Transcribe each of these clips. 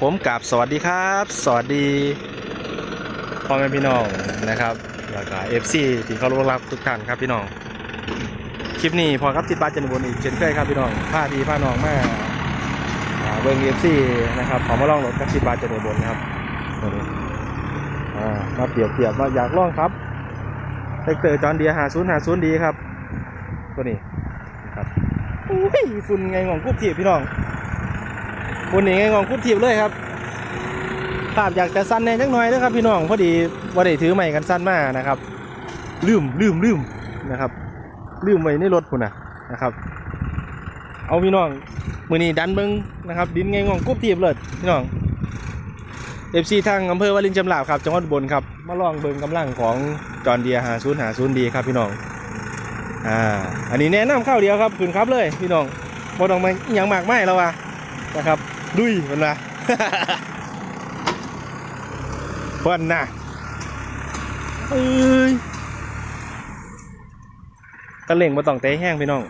ผมกับสวัสดีครับ สวัสดีพ่อแม่พี่น้องนะครับแล้วก็เอฟซีที่เขารู้รักทุกท่านครับพี่น้อง คลิปนี้พอครับติดบ้านจันทบุรีอีกเช่นเคยครับพี่น้องพาพี่พาน้องมาอ่เบิ้งเอฟซีนะครับขอมาลองรถกับติดบ้านจันทบุรีครับมาเปรียบเทียบว่าอยากลองครับเทคเตอร์จอนเดียหาศูนย์หาศูนย์ดีครับ ตัวนี้ครับอุ้ยฝุ่นไงงองกุบทีบพี่น้อง วันนี้ไงงองคุบทีบเลยครับภาพอยากจะสั้นแน่จังหน่อยนะครับ พี่น้องพอดีว่าได้ถือใหม่กันสั้นมากนะครับ ลืมลืมลืมนะครับ ลืมไว้ในรถคุณนะนะครับ เอาพี่น้องมือนี้ดันเบิงนะครับ ดินไงงองคุบทีบเลยพี่น้องเอฟซีทางอำเภอวารินจำลาบครับจังหวัดอุบลครับมาลองเบิงกำลังของจอนเดียหาศูนย์หาศูนย์ดีครับพี่น้องอ่าอันนี้แนะนำข้าวเดียวครับขึ้นครับเลยพี่น้องบ่ต้องมาอหย่างมากไม่แล้ววะนะครับ ดุยมันนะเพิ่นนะเอ้ยตะเล่งมาต้องเตะแห้งพี่น้อง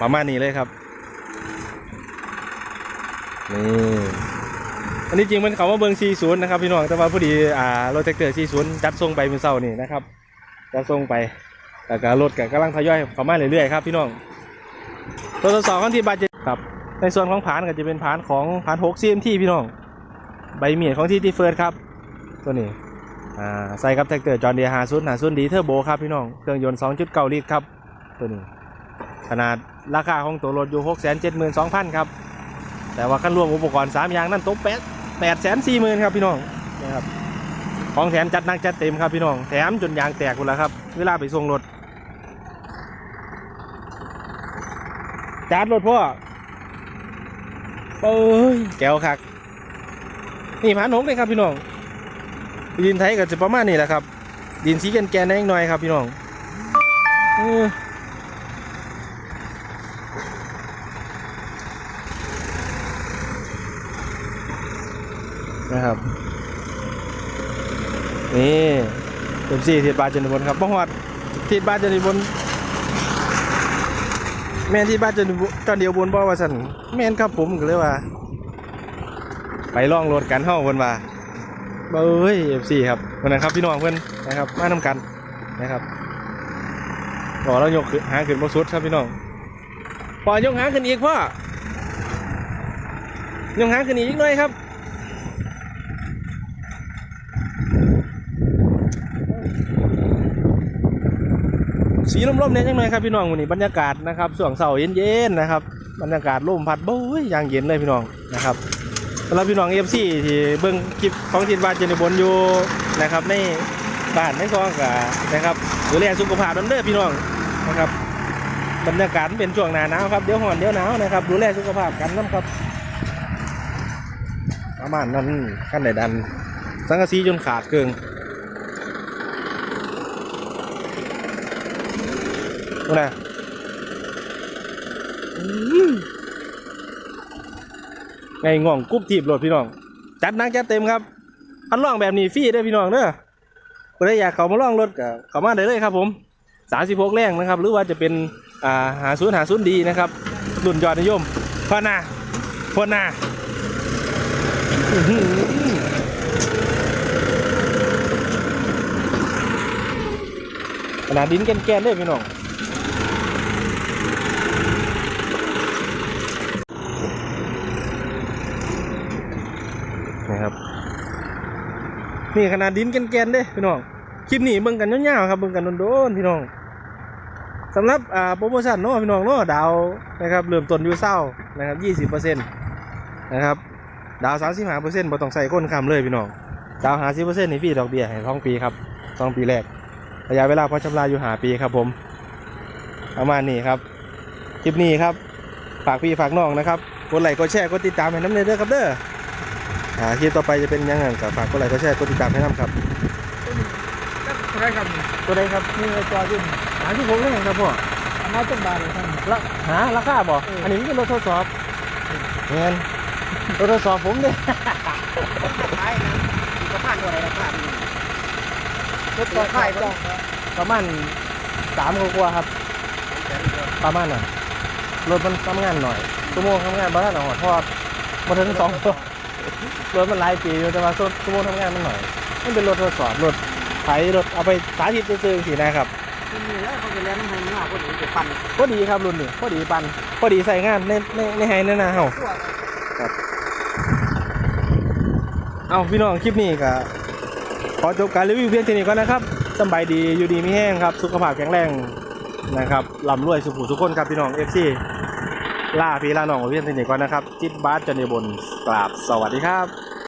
ประมาณนี้เลยครับ นี่ อันนี้จริงมันเขาว่าเบิง40นะครับพี่น้อง แต่ว่าพอดี อ่ารถแท็กเตอร์40จัดส่งไปมือเศร้านี่นะครับ จัดส่งไปแล้วก็รถก็กำลังทยอยเข้ามาเรื่อยๆครับพี่น้องตัวทดสอบข้างที่บาดเจ็บ ในส่วนของผานก็จะเป็นผานของผาน6 CMT พี่น้อง ใบเมียดของที่ที่เฟิร์สครับ ตัวนี้ใส่กับแท็กเตอร์จอร์เดียหาซุนหาซุนดีเทอร์โบครับพี่น้อง เครื่องยนต์ 2.9 ลิตรครับ ตัวนี้ ขนาดราคาของตัวรถอยู่ 672,000 ครับ แต่ว่าขั้นรวมอุปกรณ์ 3 อย่างนั่นตก8 840,000ครับพี่น้องนะครับของแถมจัดหนักจัดเต็มครับพี่น้องแถมจนยางแตกหมดแล้วครับ เวลาไปส่งรถจัดรถพ่อ เอ้ยแก้วคัก นี่ผานหกเลยครับพี่น้อง ดินไทยก็จะประมาณนี้แหละครับ ดินสีแกนแกนๆแน่งหน่อยครับพี่น้องเออนะครับ นี่เต็มสี่ทิศบาทจันทบุรีครับบ้งวัดทิศบาทจันทบุรี แม่นที่บ้านจนตอนเดียวบนบ่ว่าสันแม่นครับผมก็เลยว่า ไปล่องรถกันเฮ้าเพิ่นว่าเบ้ยเอฟซีครับคนนั้นครับพี่น้องเพิ่อนนะครับมานํกันนะครับบอกเรายกขึ้นหางขึ้นบ่สุดครับพี่น้องพอยกหางขึ้นอีกพ่อยกหางขึ้นอีกหน่อยครับ สีลมๆเนี่ยจังหน่อยครับพี่น้องวันนี้บรรยากาศนะครับส่วงเสาร์เย็นๆนะครับบรรยากาศลมพัดโบ้ยยางเย็นเลยพี่น้องนะครับสำหรับพี่น้องเอฟซีที่เบิ่งคลิปของทีมบ้านเจนบนอยู่นะครับในบ้านในซองกับนะครับดูแลสุขภาพน้ำเด้อพี่น้องนะครับบรรยากาศเป็นช่วงหนาหนาวครับเดี๋ยวห่อนเดี๋ยวหนาวนะครับดูแลสุขภาพกันน้ำครับประมาณนั้นขั้นไหนดัน สังกะสีจนขาดเกิง นะอื้อไงง่องกุ๊บทีบรถพี่น้อง จัดหนักจัดเต็มครับคันล่องแบบนี้ฟรีเด้อพี่น้องเด้อใครอยากเขามาล่องรถก็เข้ามาได้เลยครับ ผม36แรงนะครับ หรือว่าจะเป็นอ่าหาศูนย์หาศูนย์ดีนะครับรุ่นยอดนิยมพอนาพอนาอื้อหือขนาดดินแกนๆเลยพี่น้อง นะครับ นี่ขนาดดินแกนๆเด้พี่น้องคลิปนี้เบิ่งกันยาวๆครับเบิ่งกันโดนๆพี่น้องสำหรับอ่าโปรโมชั่นเนาะพี่น้องเนาะดาวนะครับเริ่มต้นอยู่เศร้านะครับยี่สิบเปอร์เซ็นต์นะครับดาวสามสิบห้าเปอร์เซ็นต์บ่ต้องใส่ก้นคำเลยพี่น้องดาวห้าสิบเปอร์เซ็นต์นี่ฟรีดอกเบี้ยให้สองปีครับสองปีแรกระยะเวลาพอชำระอยู่หาปีครับผมประมาณนี้ครับคลิปนี้ครับฝากพี่ฝากน้องนะครับกดไลค์กดแชร์กดติดตามให้น้ำเนยเด้อครับเด้อ อ่าคลิปต่อไปจะเป็นยังไงก็ฝากกดไลค์กดแชร์กดติดตามให้น้ำครับใช่ครับตัวใดครับนี่จอยุ่นหาที่ผมได้ครับพ่อน่าจะบาทเลยท่านละหาราคาบ่เอออัอันนี้เป็นรถทดสอบเงินรถทดสอบผมเนี่ยขายนะมีกระพานตัวไหนราคารถต่อค่ายบ่ประมาณสามกว่าๆครับ ประมาณน่ะรถมันทำงานหน่อยชั่วโมงทำงานบ้านหน่อยเพราะว่ามาถึงสองตัว รถมันหลายปีอยู่แต่ว่าชั่วโมงทำงานมันหน่อย มันเป็นรถทดสอบรถไถรถเอาไปสาธิตซื้อๆสินะครับที่นี่แล้วเขาจะเลี้ยงให้หน้าคนอื่นจะปั่นพอดีครับรุ่นนี้พอดีปันพอดีใส่งานในในในไฮในนาเฮาทั่วเอาพี่น้องคลิปนี้ก็ขอจบการรีวิวเพียงเท่านี้ก่อนนะครับสำบายดีอยู่ดีมีแห้งครับ สุขภาพแข็งแรงนะครับลำรวยสุขุสุขคนครับพี่น้องเอฟซี ล่าพี่ล่าน้องเพียงเท่นี้ก่อนนะครับ จิตบาสจันยบนกราบสวัสดีครับ